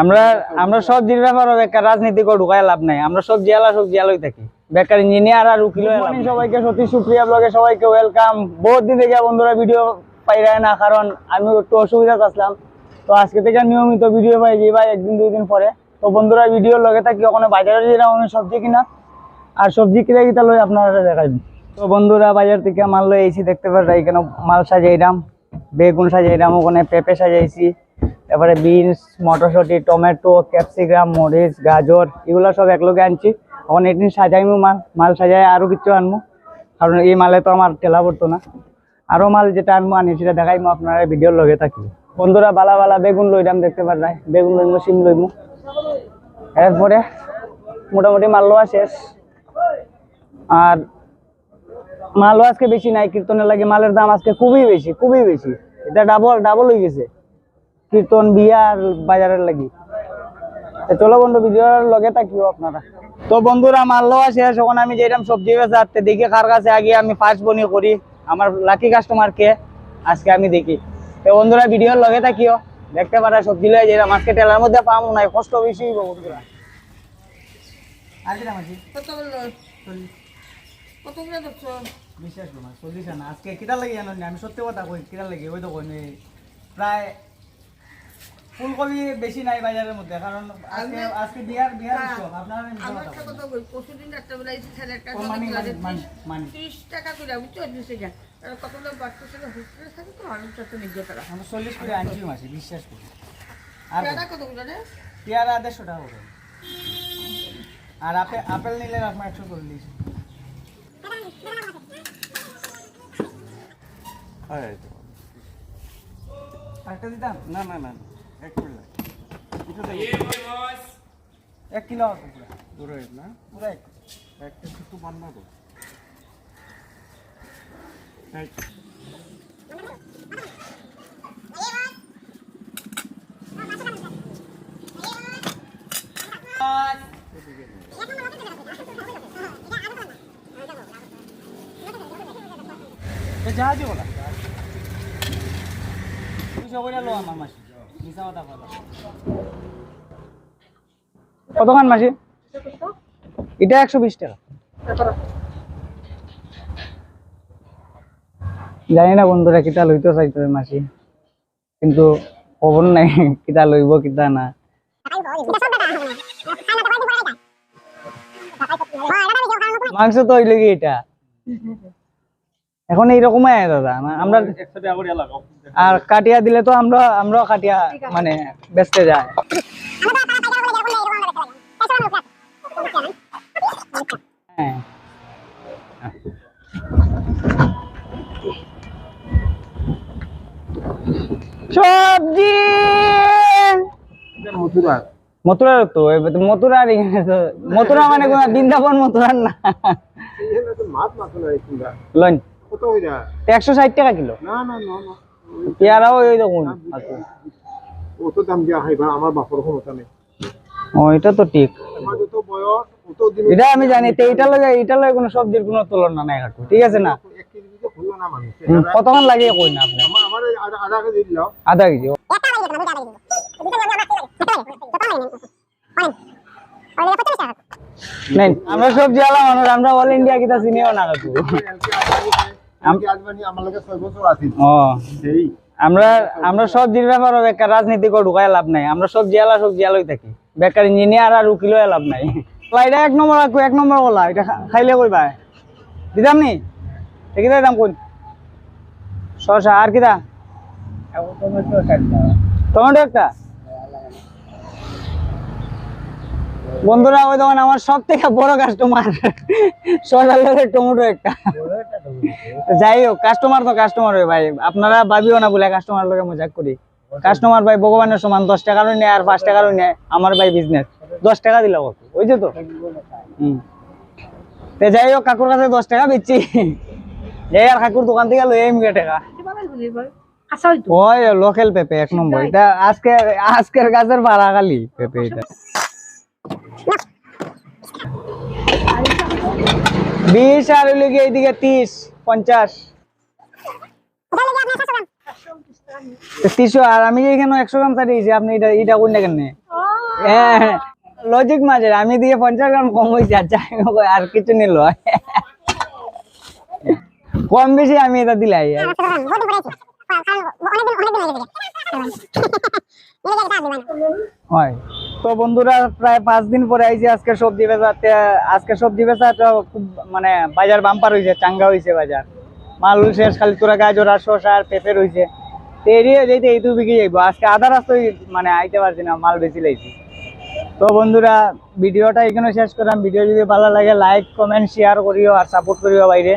আমরা আমরা সবজির ব্যাপারে বেকার রাজনীতি করে ঢুকায় লাভ নাই। আমরা সবজি আলা সবজি আলোই থাকি। বেকার ইঞ্জিনিয়ার আর উকিল। সবাইকে সত্যি সুপ্রিয়া ব্লগে সবাইকে ওয়েলকাম বহুত দিন থেকে বন্ধুরা ভিডিও পাই যায় না কারণ আমি একটু অসুবিধা আসলাম। তো আজকে থেকে নিয়মিত ভিডিও পাই যে ভাই একদিন দুই দিন পরে। তো বন্ধুরা ভিডিওর লগে থাকি ওখানে বাজারে আমি সবজি কিনা। আর সবজি কিনে কিনা লই আপনারা দেখাই তো বন্ধুরা বাজার থেকে মাল লই এসি দেখতে পারেন এখানে মাল সাজাইলাম বেগুন সাজাইলাম ওখানে পেঁপে সাজাইছি। তারপরে বিনস, মটরশুঁটি, টমেটো, ক্যাপসিকাম, মরিচ, গাজর, এগুলো সব একলগে আনছি। এখন এদিন সাজাইমু মাল মাল সাজাই আরও কিছু আনব কারণ এই মালে তো আমার টেলা পড়তো না। আরও মাল যেটা আনব আনি সেটা দেখাইমু আপনারা ভিডিওর লগে থাকি। বন্ধুরা, বালা বালা বেগুন লইলাম দেখতে পারেন বেগুন লইমু সিম লইমু। এরপরে মোটামুটি মাল লওয়া শেষ। আর মালও আজকে বেশি নাই, কীর্তনের লাগে মালের দাম আজকে খুবই বেশি খুবই বেশি। এটা ডাবল ডাবল হয়ে গেছে। কীর্তন বিয়া আর বাজারের লাগি। চলো বন্ধু ভিডিওর লগে থাকিও আপনারা। তো বন্ধুরা মাল লওয়া শেষ এখন আমি যেরকম সবজি বেচাতে দেখি কার কাছে আগে আমি ফার্স্ট বনি করি আমার লাকি কাস্টমার কে আজকে আমি দেখি। তো বন্ধুরা ভিডিওর লগে থাকিও। দেখতে পারা সবজি লয়ে যেরকম আজকে টেলার মধ্যে পাবো নাই কষ্ট বেশি হইব বন্ধুরা। বিশ্বাস না আজকে কিটা লাগে আমি সত্যি কথা কই কিটা লাগে? ওই তো কই প্রায় ফুলকপি বেশি নাই বাজারের মধ্যে কারণ আজকে আজকে বিয়ার বিয়ার। উৎসব আপনারা আমার কথা একটা বলেন। কথা বল পরশু দিন একটা বেলা এসে ছেলে একটা ও, মানি, মানি, মানি, মানি। ত্রিশ টাকা করে বুঝছ বিশ টাকা তাহলে কত লোক বাচ্চা ছেলে হোস্টেলে থাকে তো আমি তো একটা নিজে টাকা আমরা চল্লিশ করে আনছি মাসি বিশ্বাস করি। আর পেয়ারা কত? করে পেয়ারা দেড়শো টাকা করে। আর আপেল আপেল নিলে রাখব একশো চল্লিশ। একটা দিতাম? না না না। এক কিলো হবে পুরো। পুরো এক না? পুরো এক। একটা একটু বানাবো এই, জাহাজি বলা। দুশো করে লো আমার মাসি। কতক্ষণ মাসি? এটা একশো বিশ টাকা। জানি না বন্ধুরা কিতা লইতে চাইতো মাসি, কিন্তু খবর নাই, কিতা লইব, কিতা না। মাংস তো হইলে কি এটা? এখন এইরকমই দাদা আমরা আর কাটিয়া দিলে তো আমরা আমরাও কাটিয়া মানে বেচতে যায় হ্যাঁ। সবজি! মথুরা। মথুরার তো মথুরার মথুরা মানে কোনো বৃন্দাবন মথুরার না। একশো ষাট টাকা কিলো। না না না। পেয়ারাও ওই দেখুন আছে। অত দাম দিয়া খাইবা আমার বাপর কথা নেই। ও এটা তো ঠিক। এটা আমি জানি তো এইটা লগে এইটা লগে কোনো সবজির কোনো তুলনা নাই কাকু ঠিক আছে না? এক কেজি না মানুষ হুম, কতক্ষণ লাগিয়ে কই না আপনি? আধা আধা কেজি দিলাও আধা কেজি নেন আমরা সবজি আলা মানুষ আমরা অল ইন্ডিয়া কিতা চিনিও না কাকু আমার আমরা বেকার রাজনীতি করে ঢুকায় লাভ নাই। আমরা থাকি। বেকার ইঞ্জিনিয়ার আর লাভ নাই। এটা এক নম্বর এক নম্বর বলা এটা খাইলে কইবা। দিতাম নি? দেখি দাম কোন আর টমেটো একটা? বন্ধুরা, ওই দোকান আমার সব থেকে বড় কাস্টমার লগে টমেটো একটা। যাই হোক কাস্টমার তো কাস্টমার হয় ভাই। আপনারা ভাবিও না বলে কাস্টমার লগে মজাক করি। কাস্টমার ভাই ভগবানের সমান, দশ টাকারও নেয় আর পাঁচ টাকারও নেয়। আমার ভাই বিজনেস দশ টাকা দিল কত বুঝছ তো? হুম। তে যাই হোক, কাকুর কাছে দশ টাকা দিচ্ছি। যাই আর কাকুর দোকান থেকে লই এমনি টাকা। ওই লোকাল পেঁপে, এক নম্বর। এটা আজকে আজকের গাছের ভাড়া খালি পেঁপে এটা। বিশ আর হইল গিয়ে এইদিকে তিরিশ পঞ্চাশ। তিনশো আর আমি এখানে একশো গ্রাম ছাড়িয়েছি আপনি এটা এটা কোন কেন হ্যাঁ লজিক মাঝে আমি দিয়ে পঞ্চাশ গ্রাম কম হয়েছে আর আর কিছু নিল কম বেশি আমি এটা দিলাই। হয়। তো বন্ধুরা, প্রায় পাঁচ দিন পরে আইছি আজকে সবজি বেচাতে, আজকে সবজি বেচাটা খুব মানে বাজার বাম্পার হয়েছে চাঙ্গা হয়েছে বাজার। মাল শেষ, খালি তোরা গাজর আর শসা আর পেঁপে রয়েছে তো এড়িয়ে যেতে এইটু বিকে যাইবো। আজকে আধা রাস্তায় মানে আইতে পারছি না, মাল বেশি লাইছি। তো বন্ধুরা, ভিডিওটা এখানে শেষ করলাম। ভিডিও যদি ভালো লাগে লাইক কমেন্ট শেয়ার করিও আর সাপোর্ট করিও বাইরে।